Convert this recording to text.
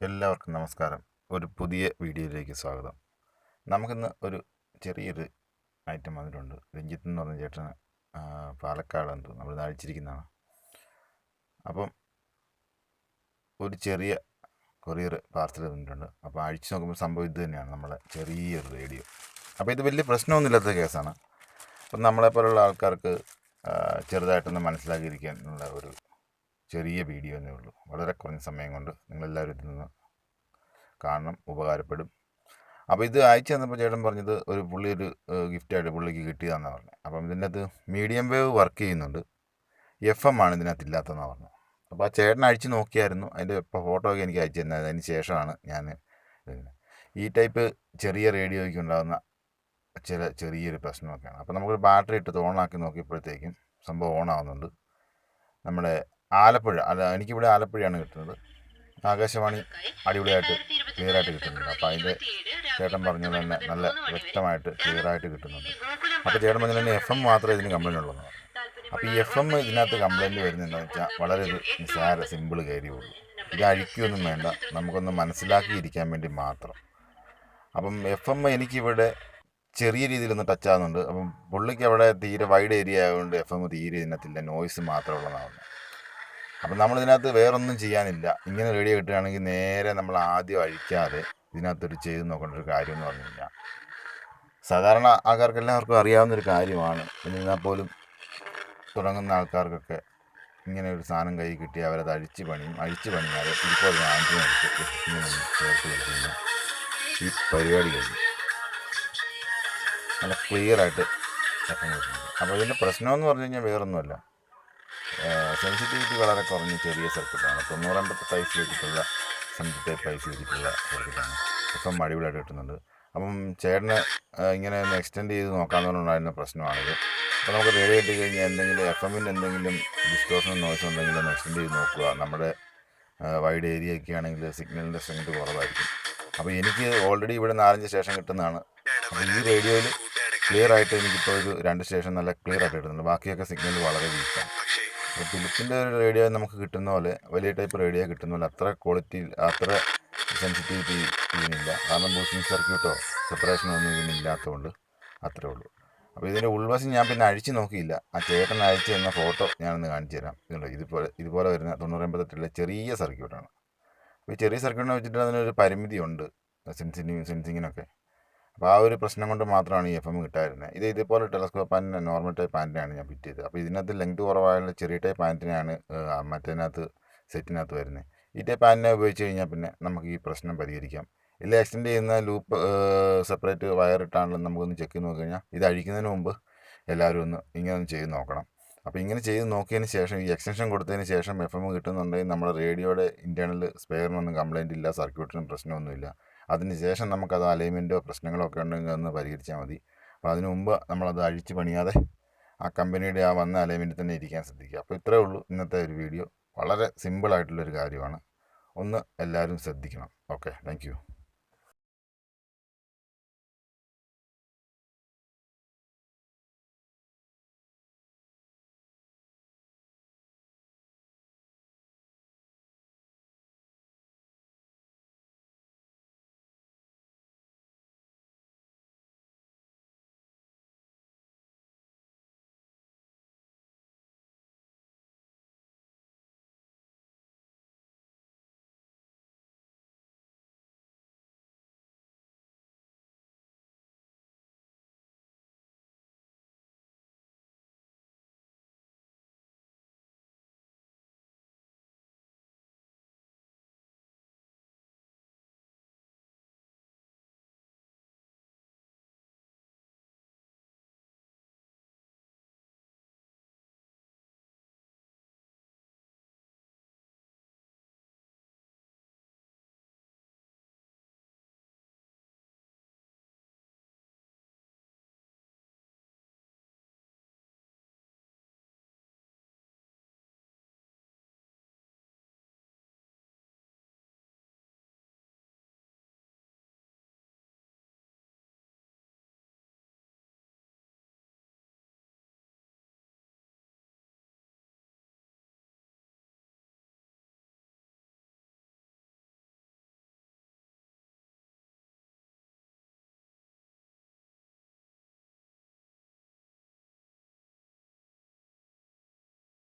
എല്ലാവർക്കും നമസ്കാരം. ഒരു പുതിയ വീഡിയോയിലേക്ക് സ്വാഗതം. നമുക്കിന്ന് ഒരു ചെറിയൊരു ഐറ്റം വന്നിട്ടുണ്ട്. രഞ്ജിത്ത് എന്ന് പറഞ്ഞ ചേട്ടന് പാലക്കാട് എന്ന് നമ്മൾ അഴിച്ചിരിക്കുന്നതാണ് അപ്പം ഒരു ചെറിയ കൊറിയർ പാർസൽ വന്നിട്ടുണ്ട് അപ്പോൾ അഴിച്ചു നോക്കുമ്പോൾ സംഭവം ഇത് തന്നെയാണ് നമ്മളെ ചെറിയൊരു റേഡിയോ അപ്പോൾ ഇത് വലിയ പ്രശ്നമൊന്നുമില്ലാത്ത കേസാണ്. അപ്പം നമ്മളെപ്പോലുള്ള ആൾക്കാർക്ക് ചെറുതായിട്ടൊന്ന് മനസ്സിലാക്കിയിരിക്കാനുള്ള ഒരു ചെറിയ വീഡിയോ എന്നേ ഉള്ളൂ. വളരെ കുറഞ്ഞ സമയം കൊണ്ട് നിങ്ങളെല്ലാവരും ഇതിൽ നിന്ന് കാണണം ഉപകാരപ്പെടും. അപ്പോൾ ഇത് അയച്ചു തന്നപ്പോൾ ചേട്ടൻ പറഞ്ഞത് ഒരു പുള്ളി ഒരു ഗിഫ്റ്റായിട്ട് പുള്ളിക്ക് കിട്ടിയതാണെന്ന് പറഞ്ഞത് അപ്പം ഇതിന്റെ അകത്ത് മീഡിയം വേവ് വർക്ക് ചെയ്യുന്നുണ്ട്. എഫ് എം ആണ് ഇതിനകത്ത് ഇല്ലാത്തതെന്നാണ് പറഞ്ഞു. അപ്പോൾ ആ ചേട്ടൻ അഴിച്ച് നോക്കിയായിരുന്നു. അതിന്റെ ഇപ്പോൾ ഫോട്ടോ ഒക്കെ എനിക്ക് അയച്ചു തന്നത്. അതിന് ശേഷമാണ് ഞാൻ ഈ ടൈപ്പ് ചെറിയ റേഡിയോയ്ക്ക് ഉണ്ടാകുന്ന ചില ചെറിയൊരു പ്രശ്നമൊക്കെയാണ്. അപ്പോൾ നമുക്ക് ബാറ്ററി ഇട്ട് ഓണാക്കി നോക്കിയപ്പോഴത്തേക്കും സംഭവം ഓണാവുന്നുണ്ട് നമ്മുടെ ആലപ്പുഴ അല്ല എനിക്കിവിടെ ആലപ്പുഴയാണ് കിട്ടുന്നത്. ആകാശവാണി അടിപൊളിയായിട്ട് ക്ലിയർ ആയിട്ട് കിട്ടുന്നുണ്ട്. അപ്പോൾ അതിന്റെ ചേട്ടൻ പറഞ്ഞത് തന്നെ നല്ല വ്യക്തമായിട്ട് ക്ലിയർ ആയിട്ട് കിട്ടുന്നുണ്ട്. അപ്പോൾ ചേട്ടൻ പറഞ്ഞ തന്നെ എഫ് എം മാത്രമേ ഇതിന് കംപ്ലൈന്റ് ഉള്ളൂ അപ്പോൾ ഈ എഫ് എം ഇതിനകത്ത് കംപ്ലൈന്റ് വരുന്നുണ്ടെന്ന് വെച്ചാൽ വളരെ ഒരു നിസ്സാര സിമ്പിൾ കാര്യമുള്ളൂ ഇത് അഴിക്കുകയൊന്നും വേണ്ട. നമുക്കൊന്ന് മനസ്സിലാക്കിയിരിക്കാൻ വേണ്ടി മാത്രം. അപ്പം എഫ് എം എനിക്കിവിടെ ചെറിയ രീതിയിലൊന്ന് ടച്ച് ആകുന്നുണ്ട് അപ്പം പുള്ളിക്ക് അവിടെ തീരെ വൈഡ് ഏരിയ ആയതുകൊണ്ട് എഫ് എം തീരെ ഇതിനകത്തില്ല. നോയ്സ് മാത്രമുള്ളതാണ് അപ്പം നമ്മളിതിനകത്ത് വേറൊന്നും ചെയ്യാനില്ല. ഇങ്ങനെ റേഡിയോ കിട്ടുകയാണെങ്കിൽ നേരെ നമ്മൾ ആദ്യം അഴിക്കാതെ ഇതിനകത്തൊരു ചെയ്ത് നോക്കേണ്ട ഒരു കാര്യം എന്ന് പറഞ്ഞു കഴിഞ്ഞാൽ സാധാരണ ആൾക്കാർക്ക് എല്ലാവർക്കും അറിയാവുന്നൊരു കാര്യമാണ്. എന്നിരുന്നാൽ പോലും തുടങ്ങുന്ന ആൾക്കാർക്കൊക്കെ ഇങ്ങനെ ഒരു സാധനം കൈ കിട്ടി അവരത് അഴിച്ച് പണിയും. അഴിച്ച് പണിയാതെ ഇപ്പോൾ ചേർത്ത് ഈ പരിപാടി കഴിഞ്ഞു. നല്ല ക്ലിയറായിട്ട് അപ്പോൾ ഇതിന്റെ പ്രശ്നമെന്ന് പറഞ്ഞു കഴിഞ്ഞാൽ വേറൊന്നുമല്ല. സെൻസിറ്റിവിറ്റി വളരെ കുറഞ്ഞ ചെറിയ സർക്യൂട്ടാണ് തൊണ്ണൂറമ്പത്തെ പൈസ വെച്ചിട്ടുള്ള സെൻസിറ്റീവ് പൈസ വെച്ചിട്ടുള്ള സർക്യൂട്ടാണ് ഇപ്പം അടിപൊളിയായിട്ട് കിട്ടുന്നുണ്ട്. അപ്പം ചേട്ടന് ഇങ്ങനെ ഒന്ന് എക്സ്റ്റെൻഡ് ചെയ്ത് നോക്കാമെന്നുണ്ടായിരുന്ന പ്രശ്നമാണിത്. അപ്പോൾ നമുക്ക് റേഡിയോ കിട്ടി കഴിഞ്ഞാൽ എന്തെങ്കിലും എഫ് എമ്മിന്റെ എന്തെങ്കിലും ഡിസ്റ്റോർഷൻ നോയ്സ് ഉണ്ടെങ്കിൽ ഒന്ന് എക്സ്റ്റെൻഡ് ചെയ്ത് നോക്കുക. നമ്മുടെ വൈഡ് ഏരിയ ഒക്കെ ആണെങ്കിൽ സിഗ്നലിന്റെ സ്ട്രെങ്ത് കുറവായിരിക്കും. അപ്പോൾ എനിക്ക് ഓൾറെഡി ഇവിടെ നാലഞ്ച് സ്റ്റേഷൻ കിട്ടുന്നതാണ്. അപ്പോൾ ഈ റേഡിയോയിൽ ക്ലിയർ ആയിട്ട് എനിക്കിപ്പോൾ ഒരു രണ്ട് സ്റ്റേഷൻ നല്ല ക്ലിയർ ആയിട്ട് കിട്ടുന്നുണ്ട്. ബാക്കിയൊക്കെ സിഗ്നൽ വളരെ വീക്കാണ് അപ്പോൾ ഫിലിപ്പിന്റെ ഒരു റേഡിയോ നമുക്ക് കിട്ടുന്ന പോലെ വലിയ ടൈപ്പ് റേഡിയോ കിട്ടുന്ന പോലെ അത്ര ക്വാളിറ്റി അത്ര സെൻസിറ്റിവിറ്റി ഇതിനില്ല. കാരണം ബൂസ്റ്റിംഗ് സർക്യൂട്ടോ സെപ്പറേഷനോ ഒന്നും ഇതിനില്ലാത്തതുകൊണ്ട് അത്രേ ഉള്ളൂ. അപ്പോൾ ഇതിന്റെ ഉൾവശം ഞാൻ പിന്നെ അഴിച്ചു നോക്കിയില്ല. ആ ചേട്ടൻ അയച്ചു തന്ന ഫോട്ടോ ഞാനൊന്ന് കാണിച്ചു തരാം. ഇതുണ്ട്? ഇതുപോലെ ഇതുപോലെ വരുന്ന തൊണ്ണൂറമ്പത്തെട്ടിലെ ചെറിയ സർക്യൂട്ടാണ് അപ്പോൾ ഈ ചെറിയ സർക്യൂട്ടിനെ വെച്ചിട്ട് അതിനൊരു പരിമിതിയുണ്ട്. സെൻസിങ് സെൻസിങ്ങിനൊക്കെ അപ്പോൾ ആ ഒരു പ്രശ്നം കൊണ്ട് മാത്രമാണ് ഈ എഫ് എം കിട്ടാതിരുന്നത്. ഇത് ഇതുപോലെ ടെലസ്കോപ്പ് ആന്റിന്റെ നോർമൽ ടൈപ്പ് ആന്റിനാണ് ഞാൻ ഫിറ്റ് ചെയ്തത്. അപ്പോൾ ഇതിനകത്ത് ലെങ്ത് കുറവായുള്ള ചെറിയ ടൈപ്പ് ആന്റിനാണ് മറ്റേതിനകത്ത് സെറ്റിനകത്ത് വരുന്നത്. ഈ ടൈപ്പ് ആന്റിനെ ഉപയോഗിച്ച് കഴിഞ്ഞാൽ പിന്നെ നമുക്ക് ഈ പ്രശ്നം പരിഹരിക്കാം. ഇതിൽ എക്സ്റ്റെൻഡ് ചെയ്യുന്ന ലൂപ്പ് സെപ്പറേറ്റ് വയർ ഇട്ടാണെങ്കിലും നമുക്കൊന്ന് ചെക്ക് ചെയ്ത് നോക്കി കഴിഞ്ഞാൽ ഇത് അഴിക്കുന്നതിന് മുമ്പ് എല്ലാവരും ഒന്ന് ഇങ്ങനെ ഒന്ന് ചെയ്ത് നോക്കണം. അപ്പോൾ ഇങ്ങനെ ചെയ്ത് നോക്കിയതിന് ശേഷം ഈ എക്സ്റ്റൻഷൻ കൊടുത്തതിന് ശേഷം എഫ് എം കിട്ടുന്നുണ്ടെങ്കിൽ നമ്മുടെ റേഡിയോയുടെ ഇന്റേർണൽ സ്പെയറിനൊന്നും കംപ്ലൈന്റ് ഇല്ല സർക്യൂട്ടിനും പ്രശ്നമൊന്നുമില്ല. അതിന് ശേഷം നമുക്കത് അലൈൻമെന്റോ പ്രശ്നങ്ങളോ ഒക്കെ ഉണ്ടെങ്കിൽ ഒന്ന് പരിഹരിച്ചാൽ മതി. അപ്പോൾ അതിന് മുമ്പ് നമ്മളത് അഴിച്ച് പണിയാതെ ആ കമ്പനിയുടെ ആ വന്ന അലൈൻമെന്റിൽ തന്നെ ഇരിക്കാൻ ശ്രദ്ധിക്കുക. അപ്പോൾ ഇത്രേ ഉള്ളൂ ഇന്നത്തെ ഒരു വീഡിയോ. വളരെ സിമ്പിളായിട്ടുള്ളൊരു കാര്യമാണ്. ഒന്ന് എല്ലാവരും ശ്രദ്ധിക്കണം. ഓക്കെ. താങ്ക്